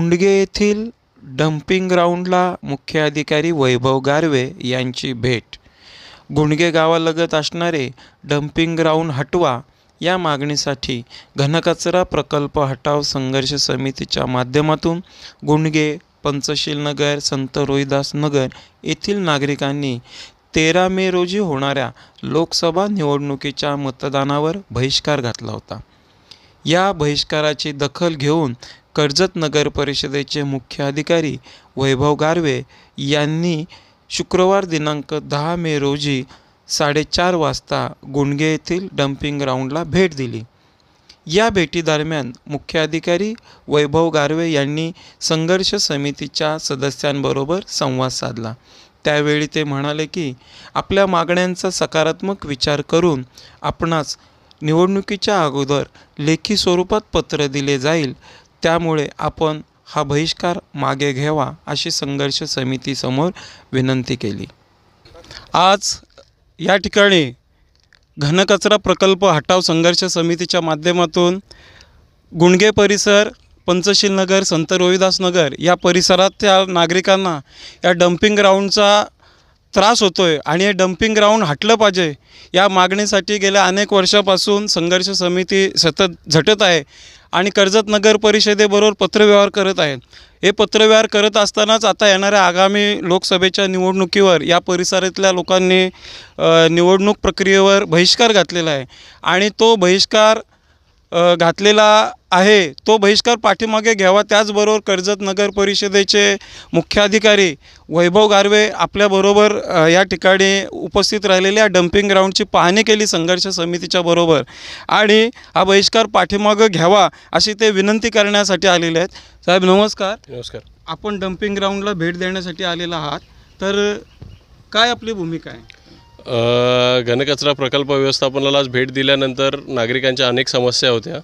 गुंडगे येथील डम्पिंग ग्राउंडला मुख्य अधिकारी वैभव गारवे यांची भेट. गुंडगे गावालगत असणारे डम्पिंग ग्राउंड हटवा या मागणीसाठी घनकचरा प्रकल्प हटाव संघर्ष समितीच्या माध्यमातून गुंडगे पंचशील नगर संत रोहिदास नगर येथील नागरिकांनी तेरा मे रोजी होणाऱ्या लोकसभा निवडणुकीच्या मतदानावर बहिष्कार घातला होता. या बहिष्काराची दखल घेऊन कर्जत नगर परिषदेचे मुख्य अधिकारी वैभव गारवे यांनी शुक्रवार दिनांक दहा मे रोजी साडेचार वाजता गुंडगे येथील डम्पिंग ग्राउंडला भेट दिली. या भेटीदरम्यान मुख्याधिकारी वैभव गारवे यांनी संघर्ष समितीच्या सदस्यांबरोबर संवाद साधला. त्यावेळी ते म्हणाले की आपल्या मागण्यांचा सकारात्मक विचार करून आपणास निवडणुकीच्या अगोदर लेखी स्वरूपात पत्र दिले जाईल. त्यामुळे आपण हा बहिष्कार मागे घ्यावा अशी संघर्ष समितीसमोर विनंती केली. आज या ठिकाणी घनकचरा प्रकल्प हटाव संघर्ष समितीच्या माध्यमातून गुंडगे परिसर पंचशील नगर संत रोहिदास नगर या त्या नागरिकांना या डम्पिंग ग्राउंडचा त्रास होतो आहे आणि हे डम्पिंग ग्राउंड हटलं पाहिजे. या मागणीसाठी गेल्या अनेक वर्षापासून संघर्ष समिती सतत झटत आहे आणि कर्जत नगर परिषदेबरोबर पत्रव्यवहार करत आहे. हे पत्रव्यवहार करत असतानाच आता येणाऱ्या आगामी लोकसभेच्या निवडणुकीवर या परिसरातल्या लोकांनी निवडणूक प्रक्रियेवर बहिष्कार घातलेला आहे. आणि तो बहिष्कार घातलेला आहे. तो बहिष्कार पाठीमागे घ्यावा. त्याचबरोबर कर्जत नगर परिषदेचे मुख्याधिकारी वैभव गारवे आपल्याबरोबर या ठिकाणी उपस्थित राहिलेल्या डम्पिंग ग्राउंडची पाहणी केली संघर्ष समितीच्या बरोबर. आणि हा बहिष्कार पाठीमागं घ्यावा अशी ते विनंती करण्यासाठी आलेले आहेत. साहेब नमस्कार. नमस्कार. आपण डम्पिंग ग्राउंडला भेट देण्यासाठी आलेला आहात. तर काय आपली भूमिका आहे? घनकचरा प्रकल्प व्यवस्थापनालाच भेट दिल्यानंतर नागरिकांच्या अनेक समस्या होत्या.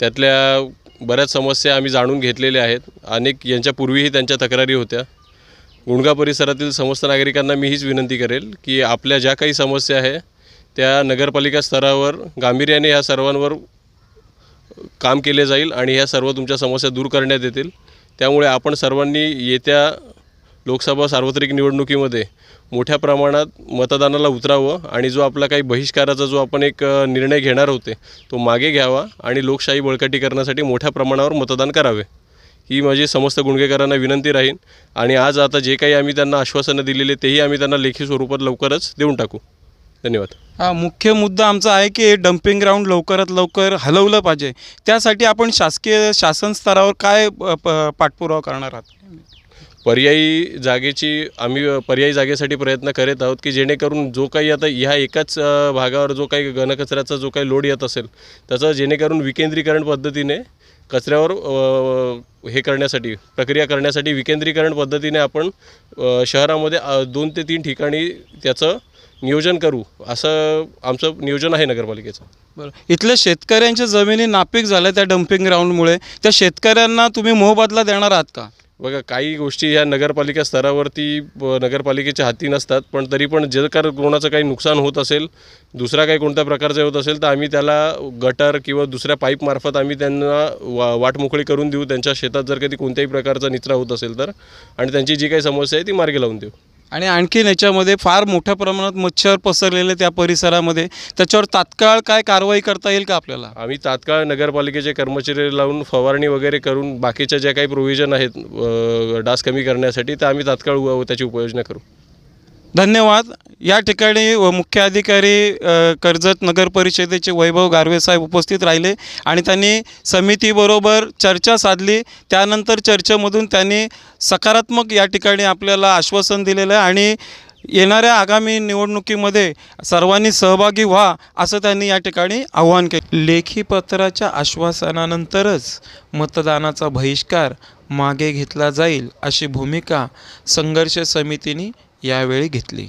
त्यातल्या बऱ्याच समस्या आम्ही जाणून घेतलेल्या आहेत. अनेक यांच्यापूर्वीही त्यांच्या तक्रारी होत्या. गुणगा परिसरातील समस्त नागरिकांना मी हीच विनंती करेल की आपल्या ज्या काही समस्या आहे त्या नगरपालिका स्तरावर गांभीर्याने ह्या सर्वांवर काम केले जाईल आणि ह्या सर्व तुमच्या समस्या दूर करण्यात येतील. त्यामुळे आपण सर्वांनी येत्या लोकसभा सार्वत्रिक निवडणुकीमध्ये मोठ्या प्रमाणात मतदानाला उतरावं आणि जो आपला काही बहिष्काराचा जो आपण एक निर्णय घेणार होते तो मागे घ्यावा आणि लोकशाही बळकटी करण्यासाठी मोठ्या प्रमाणावर मतदान करावे. ही माझी समस्त गुणगेकरांना विनंती राहील आणि आज आता जे काही आम्ही त्यांना आश्वासनं दिलेले तेही आम्ही त्यांना लेखी स्वरूपात लवकरच देऊन टाकू. धन्यवाद. हा मुख्य मुद्दा आमचा आहे की डम्पिंग ग्राउंड लवकरात लवकर हलवलं पाहिजे. त्यासाठी आपण शासकीय शासन स्तरावर काय प- पाठपुरावा करणार आहात? पर्यायी जागेची आम्ही पर्यायी जागेसाठी प्रयत्न करत आहोत की जेणेकरून जो काही आता ह्या एकाच भागावर जो काही घनकचऱ्याचा जो काही लोड येत असेल त्याचं जेणेकरून विकेंद्रीकरण पद्धतीने कचऱ्यावर हे करण्यासाठी प्रक्रिया करण्यासाठी विकेंद्रीकरण पद्धतीने आपण शहरामध्ये दोन ते तीन ठिकाणी त्याचं नियोजन करू असं आमचं नियोजन आहे नगरपालिकेचं. बरं. इथल्या शेतकऱ्यांच्या जमिनी नापीक झाल्या त्या डम्पिंग ग्राउंडमुळे त्या शेतकऱ्यांना तुम्ही मोहबदला देणार आहात का? बघा काही गोष्टी ह्या नगरपालिका स्तरावरती नगरपालिकेच्या हाती नसतात पण तरी पण जर का कोणाचं काही नुकसान होत असेल दुसरा काही कोणत्या प्रकारचं होत असेल तर आम्ही त्याला गटर किंवा दुसऱ्या पाईपमार्फत आम्ही त्यांना वा वाट मोकळी करून देऊ त्यांच्या शेतात जर कधी कोणत्याही प्रकारचा निचरा होत असेल तर. आणि त्यांची जी काही समस्या आहे ती मार्गी लावून देऊ. आणि आणखीन याच्यामध्ये फार मोठ्या प्रमाणात मच्छर पसरलेले त्या परिसरामध्ये. त्याच्यावर तात्काळ काय कारवाई करता येईल का आपल्याला? आम्ही तात्काळ नगरपालिकेचे कर्मचारी लावून फवारणी वगैरे करून बाकीच्या ज्या काही प्रोव्हिजन आहेत डास कमी करण्यासाठी तर आम्ही तात्काळ त्याची उपाययोजना करू. धन्यवाद. या ठिकाणी व मुख्य अधिकारी कर्जत नगर परिषदेचे वैभव गारवे साहेब उपस्थित राहिले आणि त्यांनी समितीबरोबर चर्चा साधली. त्यानंतर चर्चेमधून त्यांनी सकारात्मक या ठिकाणी आपल्याला आश्वासन दिलेलं आहे आणि येणाऱ्या आगामी निवडणुकीमध्ये सर्वांनी सहभागी व्हा असं त्यांनी या ठिकाणी आव्हान केलं. लेखी पत्राच्या आश्वासनानंतरच मतदानाचा बहिष्कार मागे घेतला जाईल अशी भूमिका संघर्ष समितीने यावेळी घेतली.